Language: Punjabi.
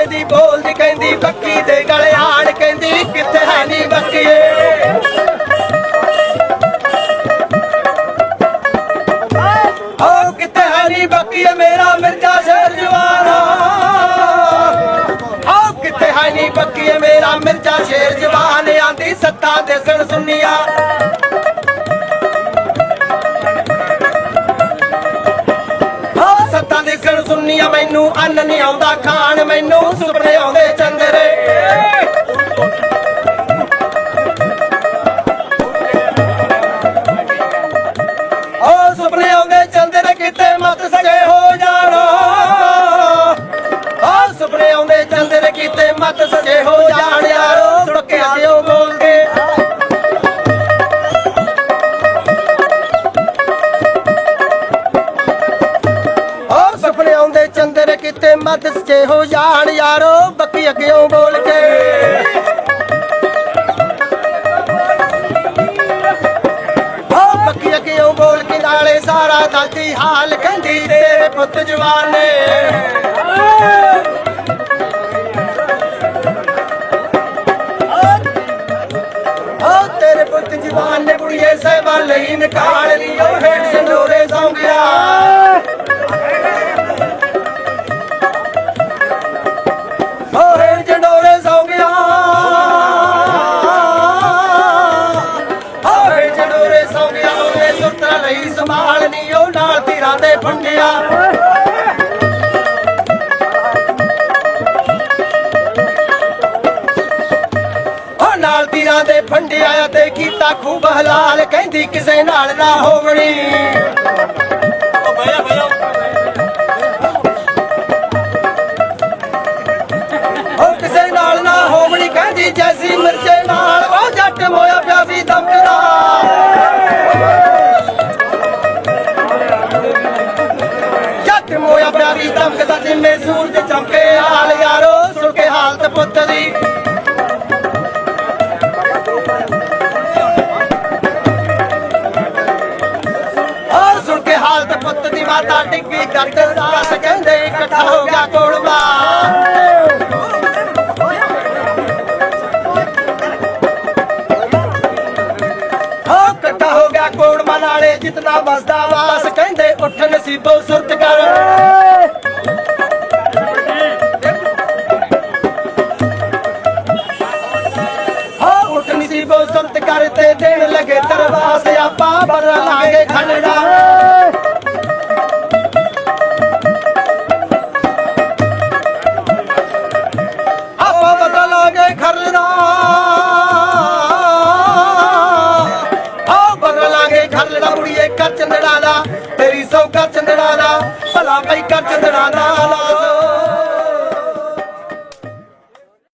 ਬੱਕੀਏ ਦੀ ਬੋਲਦੀ, ਕਹਿੰਦੀ ਬੱਕੀ ਦੇ ਗਲੇ ਆਣ, ਕਹਿੰਦੀ ਕਿੱਥੇ ਹੈ ਨੀ ਬੱਕੀਏ ਓ ਕਿੱਥੇ ਹੈ ਬੱਕੀਏ ਮੇਰਾ ਮਿਰਜ਼ਾ ਸ਼ੇਰ ਜਵਾਨਾ? ਓ ਕਿੱਥੇ ਹੈ ਬੱਕੀਏ ਮੇਰਾ ਮਿਰਜ਼ਾ ਸ਼ੇਰ ਜਵਾਨ? ਆਂਦੀ ਸੱਤਾ ਦੇ ਸੁਣ ਸੱਤਾਂ ਮੈਨੂੰ ਅੰਨ ਨਹੀਂ ਆਉਂਦਾ ਖਾਣ ਮੈਨੂੰ ਸੁਪਨੇ ਆਉਂਦੇ ਚੰਦਰੇ। ਮਤ ਸਕੇ ਹੋ ਜਾਣ ਯਾਰੋ ਬੱਕੀ ਅੱਗਿਓਂ ਬੋਲ ਕੇ। ਓ ਬੱਕੀ ਅੱਗਿਓਂ ਬੋਲ ਕੇ, ਨਾਲੇ ਸਾਰਾ ਦਾਦੀ ਹਾਲ ਕਹਿੰਦੀ ਤੇਰੇ ਪੁੱਤ ਜਵਾਨੇ। ਓ ਤੇਰੇ ਪੁੱਤ ਜਵਾਨ ਨੇ ਬੁੜੀਏ ਸਹਿਬਾ ਲਈ ਨਿਕਾਲ ਲਿਓ ਹੇਠ ਸੰਡੋਰੇ ਸੌਂ ਗਿਆ ਤੀਰਾਂ ਦੇ ਨਾਲ ਤੀਰਾਂ ਦੇ ਫੰਡਿਆ ਤੇ ਕੀਤਾ ਖੂਬ ਹਲਾਲ, ਕਹਿੰਦੀ ਕਿਸੇ ਨਾਲ ਨਾ ਹੋਵਣੀ। ਪਿਆ ਵੀ ਜਿਵੇਂ ਸੂਰਜ ਚਮਕੇ ਹਾਲ ਯਾਰੋ, ਸੁਣ ਕੇ ਹਾਲਤ ਪੁੱਤ ਦੀ। ਔਰ ਸੁਣ ਕੇ ਹਾਲਤ ਪੁੱਤ ਦੀ ਮਾਤਾ ਡਿੱਗੀ ਡਾਕਟਰ ਦਾਸ ਕਹਿੰਦੇ ਇਕੱਠਾ ਹੋ ਗਿਆ ਕੋਲਮਾ ਹੋ ਇਕੱਠਾ ਹੋ ਗਿਆ ਕੋੜਮਾ ਨਾਲੇ ਜਿਤਨਾ ਵਸਦਾ ਵਾਸ ਕਹਿੰਦੇ ਉੱਠ ਨਸੀਬੋ ਸੁਰਤ ਕਰ। ਕਰ ਤੇ ਦੇਣ ਲਗੇ ਦਰਵਾਸ ਆਪਾਂ ਬਰ ਲਾਂਗੇ ਖੰਡਾ। ਆਪਾਂ ਬਦਲਾਂਗੇ ਖਰਨਾ ਆਓ ਬਦਲਾਂਗੇ ਖਰਨਾ ਬੁੜੀਏ ਕਰ